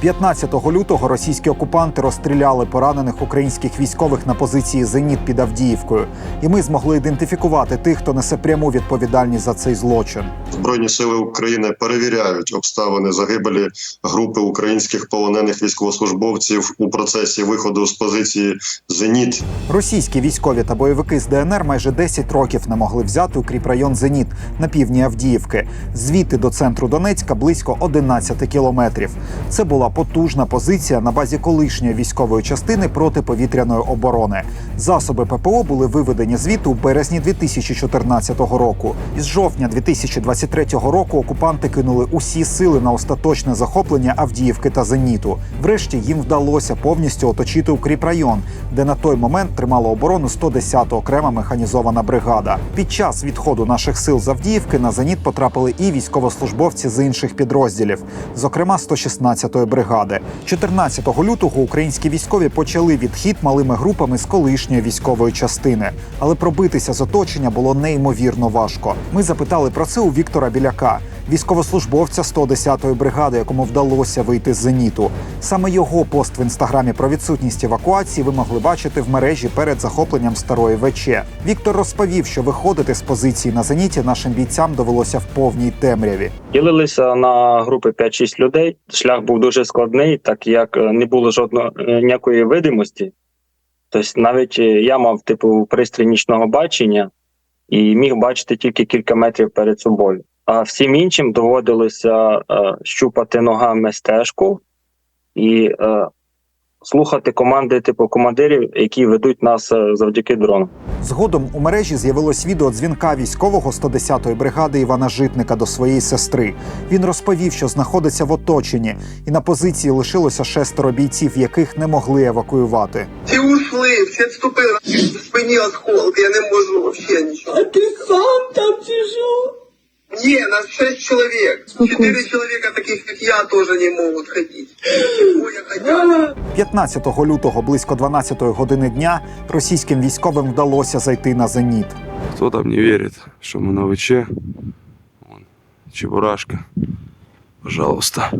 15 лютого російські окупанти розстріляли поранених українських військових на позиції Зеніт під Авдіївкою, і ми змогли ідентифікувати тих, хто несе пряму відповідальність за цей злочин. Збройні сили України перевіряють обставини загибелі групи українських полонених військовослужбовців у процесі виходу з позиції Зеніт. Російські військові та бойовики з ДНР майже 10 років не могли взяти укріпрайон Зеніт на півдні Авдіївки. Звідти до центру Донецька близько 11 кілометрів. Це була потужна позиція на базі колишньої військової частини протиповітряної оборони. Засоби ППО були виведені звідти у березні 2014 року. Із жовтня 2023 року окупанти кинули усі сили на остаточне захоплення Авдіївки та Зеніту. Врешті їм вдалося повністю оточити укріпрайон, де на той момент тримала оборону 110-та окрема механізована бригада. Під час відходу наших сил з Авдіївки на Зеніт потрапили і військовослужбовці з інших підрозділів, зокрема 116-ї бригади. 14 лютого українські військові почали відхід малими групами з колишньої військової частини, але пробитися з оточення було неймовірно важко. Ми запитали про це у Віктора Біляка, військовослужбовця 110-ї бригади, якому вдалося вийти з зеніту. Саме його пост в інстаграмі про відсутність евакуації ви могли бачити в мережі перед захопленням старої ВЧ. Віктор розповів, що виходити з позиції на зеніті нашим бійцям довелося в повній темряві. Ділилися на групи 5-6 людей. Шлях був дуже складний, так як е, не було жодної е, ніякої видимості. Тобто, навіть е, я мав типу пристрій нічного бачення і міг бачити тільки кілька метрів перед собою. А всім іншим доводилося е, щупати ногами стежку і е, слухати команди, типу командирів, які ведуть нас е, завдяки дрону. Згодом у мережі з'явилось відео дзвінка військового 110-ї бригади Івана Житника до своєї сестри. Він розповів, що знаходиться в оточенні, і на позиції лишилося шестеро бійців, яких не могли евакуювати. Всі ушли, всі відступили. В спині осколок, я не можу вообще нічого. А ты сам. Ні, нас шесть чоловік. Четыре чоловіка таких, як я, теж не можуть ходить. Чого я хотів? 15 лютого близько 12 години дня російським військовим вдалося зайти на зеніт. Хто там не вірить, що ми на ВЧ? Вон, Чебурашка. Пожалуйста.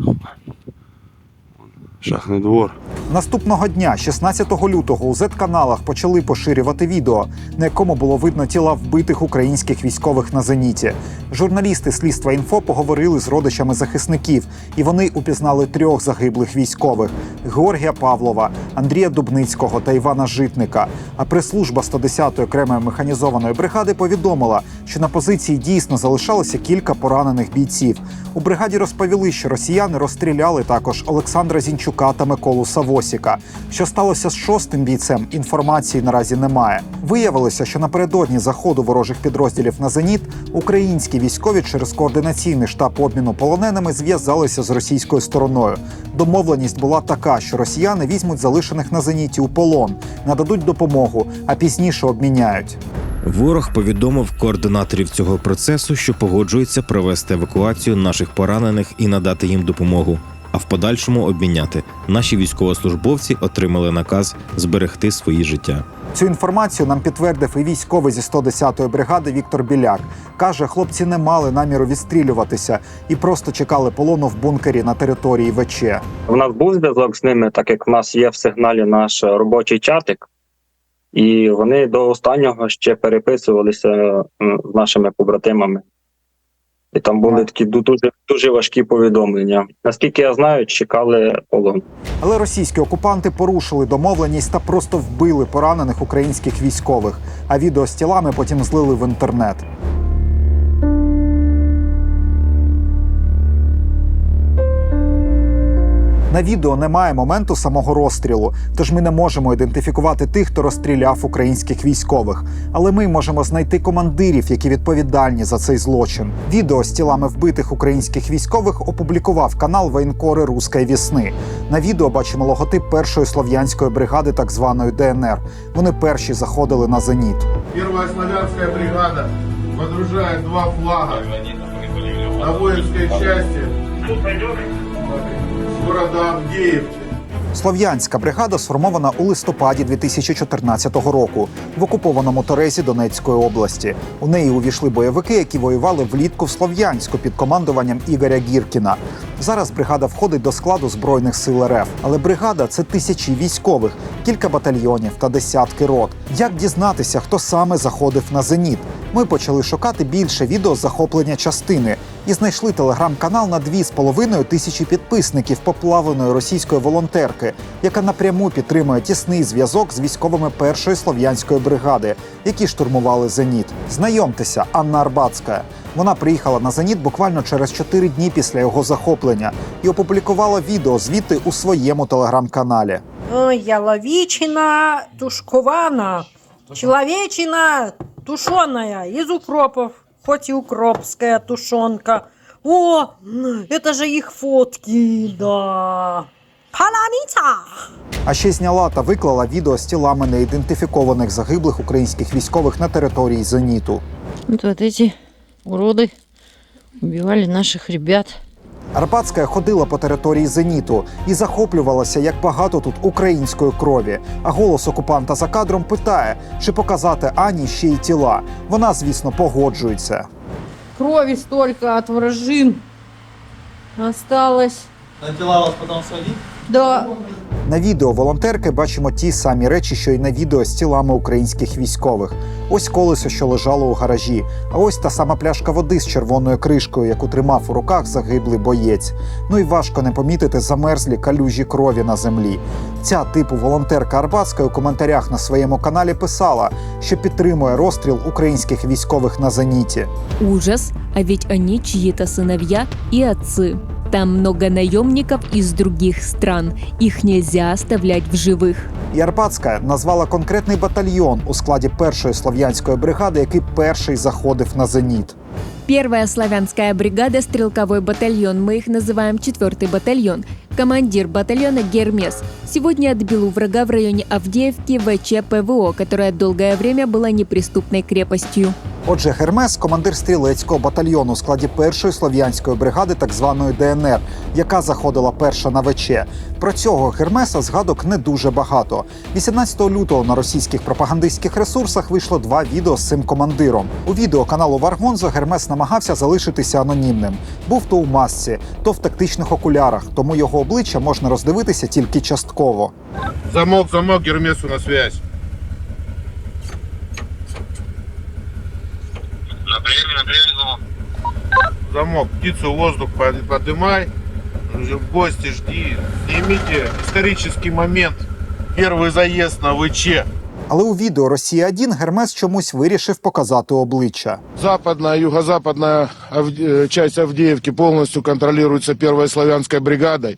Вон, Шахный двор. Наступного дня, 16 лютого, у Z-каналах почали поширювати відео, на якому було видно тіла вбитих українських військових на зеніті. Журналісти слідства інфо поговорили з родичами захисників, і вони упізнали трьох загиблих військових: Георгія Павлова, Андрія Дубницького та Івана Житника. А прес-служба 110-ї окремої механізованої бригади повідомила, що на позиції дійсно залишалося кілька поранених бійців. У бригаді розповіли, що росіяни розстріляли також Олександра Зінчука та Миколу Савосіка. Що сталося з шостим бійцем, інформації наразі немає. Виявилося, що напередодні заходу ворожих підрозділів на зеніт українські військові через координаційний штаб обміну полоненими зв'язалися з російською стороною. Домовленість була така, що росіяни візьмуть залишених на зеніті у полон, нададуть допомогу, а пізніше обміняють. Ворог повідомив координаторів цього процесу, що погоджується провести евакуацію наших поранених і надати їм допомогу. А в подальшому обміняти наші військовослужбовці отримали наказ зберегти свої життя. Цю інформацію нам підтвердив і військовий зі 110-ї бригади Віктор Біляк. Каже, хлопці не мали наміру відстрілюватися і просто чекали полону в бункері на території ВЧ. У нас був зв'язок з ними, так як в нас є в сигналі наш робочий чатик, і вони до останнього ще переписувалися з нашими побратимами. І там були такі ду- дуже, дуже важкі повідомлення. Наскільки я знаю, чекали полон. Але російські окупанти порушили домовленість та просто вбили поранених українських військових. А відео з тілами потім злили в інтернет. На відео немає моменту самого розстрілу, тож ми не можемо ідентифікувати тих, хто розстріляв українських військових. Але ми можемо знайти командирів, які відповідальні за цей злочин. Відео з тілами вбитих українських військових опублікував канал Воєнкори Руської вісни. На відео бачимо логотип першої слов'янської бригади, так званої ДНР. Вони перші заходили на зеніт. Первая славянская бригада водружает два флага на воинской части города Авдеевки. Слов'янська бригада сформована у листопаді 2014 року в окупованому Торезі Донецької області. У неї увійшли бойовики, які воювали влітку в Слов'янську під командуванням Ігоря Гіркіна. Зараз бригада входить до складу збройних сил РФ. Але бригада це тисячі військових, кілька батальйонів та десятки рот. Як дізнатися, хто саме заходив на зеніт? Ми почали шукати більше відео з захоплення частини і знайшли телеграм-канал на 2,5 тисячі підписників поплавленої російської волонтерки, яка напряму підтримує тісний зв'язок з військовими першої слов'янської бригади, які штурмували зеніт. Знайомтеся, Анна Арбацька. Вона приїхала на зеніт буквально через 4 дні після його захоплення і опублікувала відео звідти у своєму телеграм-каналі. Ой, яловичина тушкована, человечина тушеная из укропов, хоть и укропская тушенка. О, это же их фотки, да. Паламица! А ще зняла та виклала відео з тілами неідентифікованих загиблих українських військових на території зеніту. Вот, вот эти уроды убивали наших ребят. Арбатська ходила по території зеніту і захоплювалася, як багато тут української крові. А голос окупанта за кадром питає, чи показати Ані ще й тіла. Вона, звісно, погоджується. Крові столько від вражин осталось. На тіла вас потім сводить? Да. На відео волонтерки бачимо ті самі речі, що й на відео з тілами українських військових. Ось колесо, що лежало у гаражі, а ось та сама пляшка води з червоною кришкою, яку тримав у руках загиблий боєць. Ну і важко не помітити замерзлі калюжі крові на землі. Ця типу волонтерка Арбатська у коментарях на своєму каналі писала, що підтримує розстріл українських військових на зеніті. Ужас, а ведь они чьи-то сыновья и отцы. Там много наемников из других стран. Их нельзя оставлять в живых. Ярбацька назвала конкретний батальйон у складі першої слов'янської бригади, який перший заходив на зеніт. Первая славянская бригада, стрелковой батальон, мы их называем четвертый батальон. Командир батальона Гермес сегодня отбил у врага в районе Авдеевки ВЧ ПВО, которая долгое время была неприступной крепостью. Отже, Гермес командир стрілецького батальйону у складі першої слов'янської бригади, так званої ДНР, яка заходила перша на ВЧ. Про цього Гермеса згадок не дуже багато. 18 лютого на російських пропагандистських ресурсах вийшло два відео з цим командиром. У відео каналу Варгонзо Гермес намагався залишитися анонімним. Був то у масці, то в тактичних окулярах, тому його обличчя можна роздивитися тільки частково. Замок, замок, Гермесу на связь. Замок, птицу в воздух под- подымай, в гости жди, снимите исторический момент, первый заезд на ВЧ. Але у відео Росія 1 Гермес чомусь вирішив показати обличчя. Западна юго-западна Авд- Авдіївки часть контролюється первой славянской бригадой.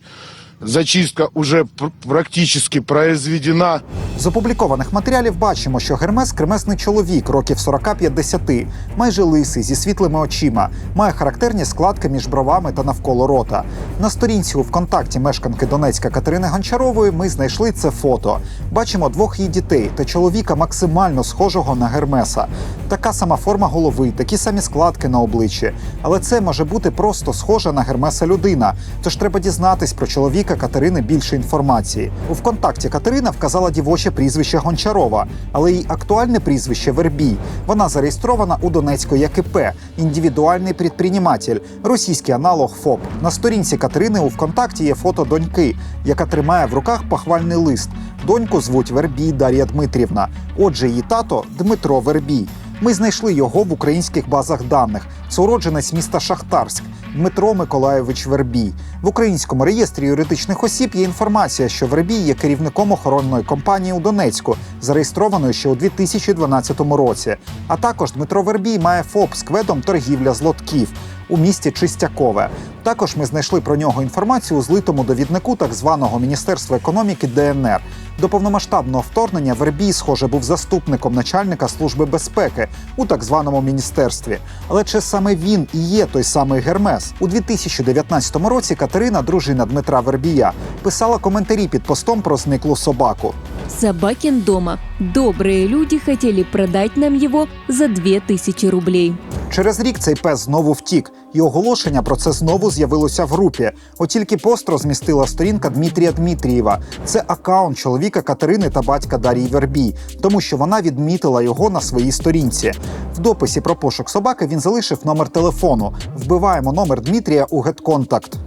Зачистка уже пр- практически произведена. З опублікованих матеріалів бачимо, що Гермес кремесний чоловік років 40-50, майже лисий, зі світлими очима, має характерні складки між бровами та навколо рота. На сторінці у ВКонтакті мешканки Донецька Катерини Гончарової ми знайшли це фото. Бачимо двох її дітей та чоловіка максимально схожого на Гермеса. Така сама форма голови, такі самі складки на обличчі. Але це може бути просто схожа на Гермеса людина. Тож треба дізнатись про чоловіка Катерини більше інформації. У ВКонтакті Катерина вказала дівоче прізвище Гончарова, але її актуальне прізвище Вербій. Вона зареєстрована у Донецької ЯКП, індивідуальний підприєматель, російський аналог ФОП. На сторінці Катерини у ВКонтакті є фото доньки, яка тримає в руках похвальний лист. Доньку звуть Вербій Дар'я Дмитрівна. Отже, її тато Дмитро Вербій. Ми знайшли його в українських базах даних. Це уродженець міста Шахтарськ Дмитро Миколайович Вербій. В українському реєстрі юридичних осіб є інформація, що Вербій є керівником охоронної компанії у Донецьку, зареєстрованої ще у 2012 році. А також Дмитро Вербій має ФОП з кведом торгівля злотків у місті Чистякове. Також ми знайшли про нього інформацію у злитому довіднику так званого Міністерства економіки ДНР. До повномасштабного вторгнення Вербій, схоже, був заступником начальника служби безпеки у так званому міністерстві. Але чи саме він і є той самий Гермес? У 2019 році Катерина, дружина Дмитра Вербія, писала коментарі під постом про зниклу собаку. Собакин дома. Добрые люди хотели продать нам его за 2000 рублей. Через рік цей пес знову втік. І оголошення про це знову з'явилося в групі. От тільки пост розмістила сторінка Дмитрія Дмитрієва. Це акаунт чоловіка Катерини та батька Дарії Вербій, тому що вона відмітила його на своїй сторінці. В дописі про пошук собаки він залишив номер телефону. Вбиваємо номер Дмитрія у GetContact.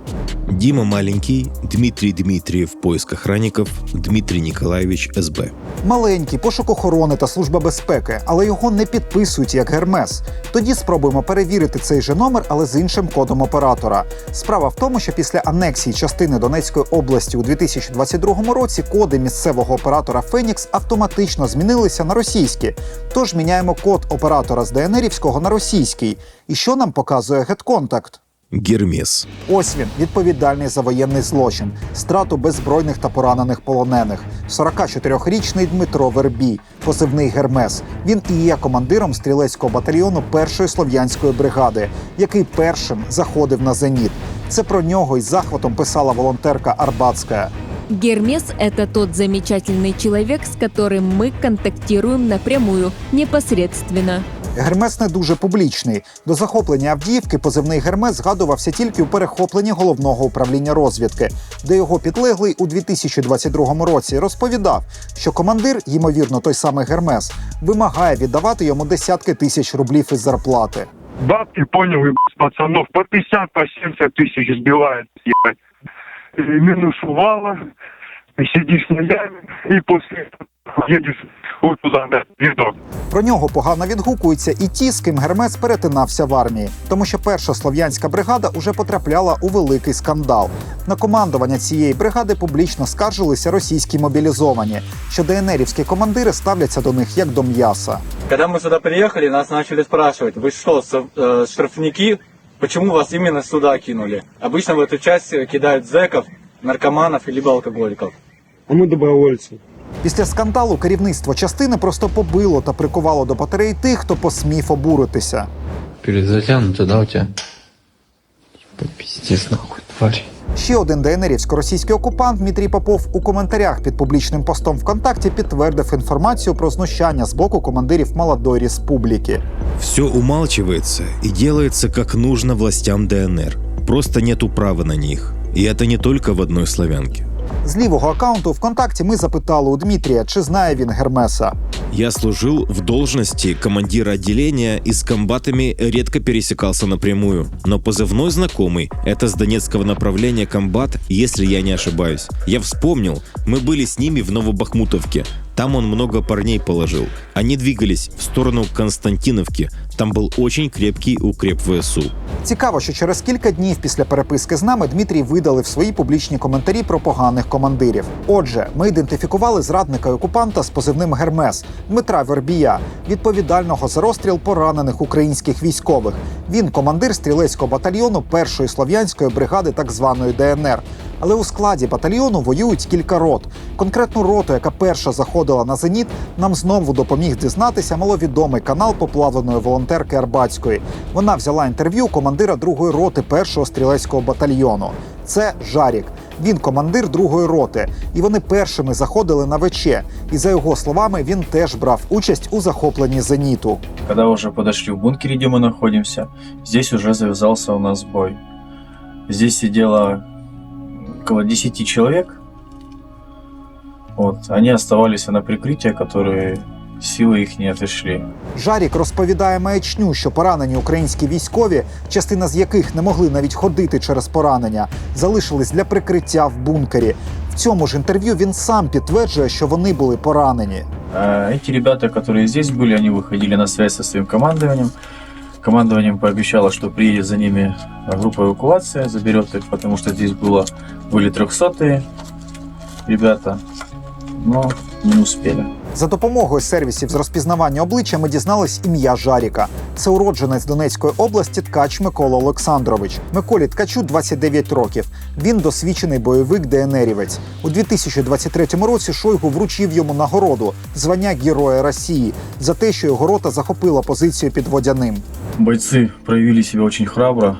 Дима Маленький, Дмитрий Дмитриев в поиск охранников, Дмитрий Николаевич СБ. Маленький пошук охорони та служба безпеки, але його не підписують як гермес. Тоді спробуємо перевірити цей же номер, але з іншим кодом оператора. Справа в тому, що після анексії частини Донецької області у 2022 році коди місцевого оператора Фенікс автоматично змінилися на російські. Тож міняємо код оператора з ДНРівського на російський. І що нам показує GetContact? Гермес. Ось він відповідальний за воєнний злочин, страту беззбройних та поранених полонених. 44-річний Дмитро Вербій, позивний Гермес. Він і є командиром стрілецького батальйону першої слов'янської бригади, який першим заходив на зеніт. Це про нього із захватом писала волонтерка Арбатська. Гермес – это тот замечательный человек, с которым мы контактируем напрямую, непосредственно. Гермес не дуже публічний. До захоплення Авдіївки позивний Гермес згадувався тільки у перехопленні головного управління розвідки, де його підлеглий у 2022 році розповідав, що командир, ймовірно, той самий Гермес, вимагає віддавати йому десятки тисяч рублів із зарплати. Бабки, понял, и с пацанов по 50, по 70 тысяч сбивает, ебать. И минус вала, на яме, и после этого едешь вот туда, да, видок. Про нього погано відгукуються і ті, з ким Гермес перетинався в армії, тому що перша слов'янська бригада уже потрапляла у великий скандал. На командування цієї бригади публічно скаржилися російські мобілізовані, що ДНРівські командири ставляться до них як до м'яса. Когда мы сюда приехали, нас начали спрашивать, вы что, со- э, штрафники, почему вас именно сюда кинули? Обычно в эту часть э, кидают зэков, наркоманов либо алкоголиков. А мы добровольцы. Після скандалу керівництво частини просто побило та прикувало до батареї тих, хто посмів обуритися. Перезатянуто, да, у тебя? Пиздец, нахуй, тварь. Ще один ДНРівсько-російський окупант Дмитрій Попов у коментарях під публічним постом ВКонтакті підтвердив інформацію про знущання з боку командирів молодої республіки. Все умалчивается и делается как нужно властям ДНР. Просто нету права на них. И это не только в одной славянке. З лівого акаунту ВКонтакті ми запитали у Дмитрія, чи знає він Гермеса. Я служил в должности командира отделения и с комбатами редко пересекался напрямую. Но позывной знакомый – это с донецкого направления комбат, если я не ошибаюсь. Я вспомнил, мы были с ними в Новобахмутовке. Там он много парней положил. Они двигались в сторону Константиновки. Там был очень крепкий укреп ВСУ. Цікаво, що через кілька днів після переписки з нами Дмитрій видалив свої публічні коментарі про поганих командирів. Отже, ми ідентифікували зрадника і окупанта з позивним Гермес Дмитра Вербія, відповідального за розстріл поранених українських військових. Він командир стрілецького батальйону першої слов'янської бригади так званої ДНР. Але у складі батальйону воюють кілька рот. Конкретну роту, яка перша заходила на зеніт, нам знову допоміг дізнатися маловідомий канал поплавленої волонтерки Арбатської. Вона взяла інтерв'ю у командира другої роти першого стрілецького батальйону. Це Жарік. Він командир другої роти, і вони першими заходили на ВЧ. І за його словами, він теж брав участь у захопленні зеніту. Когда уже подошли в бункере, где мы находимся, здесь уже завязался у нас бой. Здесь сидело около 10 человек. Вот, они оставались на прикрытие, которые силы их не отошли. Жарік розповідає маячню, що поранені українські військові, частина з яких не могли навіть ходити через поранення, залишились для прикриття в бункері. В цьому ж інтерв'ю він сам підтверджує, що вони були поранені. А Эти ребята, которые здесь были, они выходили на связь со своим командованием. Командование им пообещало, что приедет за ними группа эвакуации, заберет их, потому что здесь было, были трехсотые ребята, но не успели. За допомогою сервісів з розпізнавання обличчя ми дізнались ім'я Жаріка. Це уродженець Донецької області Ткач Микола Олександрович. Миколі Ткачу 29 років. Він досвідчений бойовик ДНРівець. У 2023 році Шойгу вручив йому нагороду звання Героя Росії за те, що його рота захопила позицію під водяним. Бойцы проявили себя очень храбро.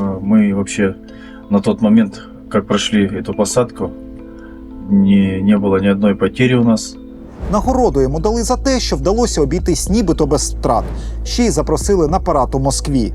Э, Мы вообще на тот момент, как прошли эту посадку, не, не было ни одной потери у нас. Нагороду йому дали за те, що вдалося обійтись нібито без втрат. Ще й запросили на парад у Москві.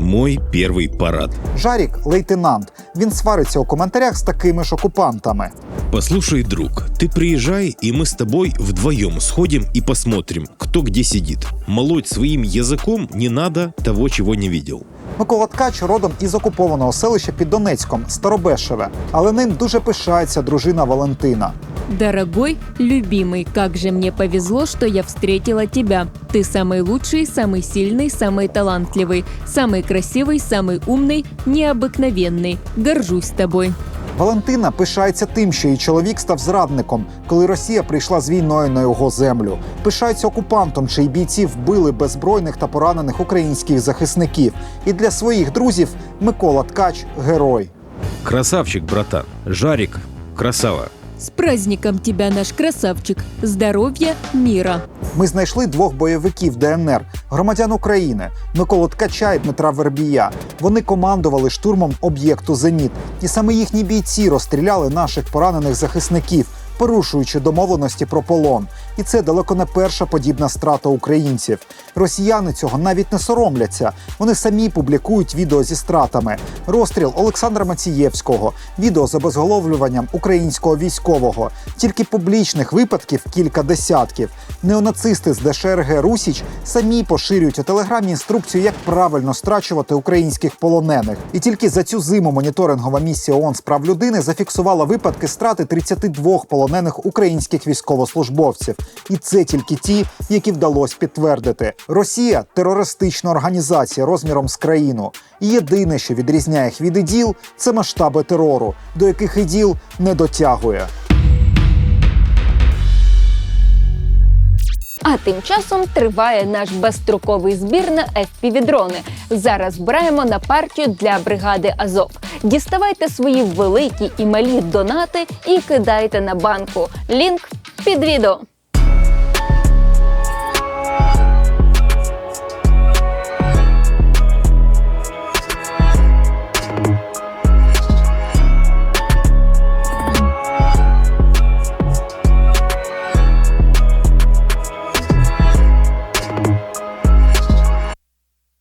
Мой перший парад. Жарік лейтенант. Він свариться у коментарях з такими ж окупантами. Послушай, друг, ты приезжай, и мы с тобой вдвоем сходим и посмотрим, кто где сидит. Молоть своим языком не надо того, чего не видел. Микола Ткач родом із окупованого селища під Донецьком Старобешеве, але ним дуже пишається дружина Валентина. Дорогой, любимый, как же мне повезло, что я встретила тебя. Ты самый лучший, самый сильный, самый талантливый, самый красивый, самый умный, необыкновенный. Горжусь тобой. Валентина пишається тим, що її чоловік став зрадником, коли Росія прийшла з війною на його землю. Пишається окупантом, чиї бійці вбили беззбройних та поранених українських захисників. І для своїх друзів Микола Ткач герой. Красавчик, братан. Жарік, красава. С праздником тебя, наш красавчик. Здоров'я, міра! Ми знайшли двох бойовиків ДНР, громадян України Миколу Ткача і Дмитра Вербія. Вони командували штурмом об'єкту Зеніт, і саме їхні бійці розстріляли наших поранених захисників, порушуючи домовленості про полон. І це далеко не перша подібна страта українців. Росіяни цього навіть не соромляться. Вони самі публікують відео зі стратами. Розстріл Олександра Мацієвського, відео з обезголовлюванням українського військового. Тільки публічних випадків кілька десятків. Неонацисти з ДШРГ Русіч самі поширюють у телеграмі інструкцію, як правильно страчувати українських полонених. І тільки за цю зиму моніторингова місія ООН з прав людини зафіксувала випадки страти 32 полонених українських військовослужбовців. І це тільки ті, які вдалося підтвердити. Росія терористична організація розміром з країну. Єдине, що відрізняє їх від іділ, це масштаби терору, до яких іділ не дотягує. А тим часом триває наш безстроковий збір на FPV-дрони. Зараз збираємо на партію для бригади Азов. Діставайте свої великі і малі донати і кидайте на банку. Лінк під відео.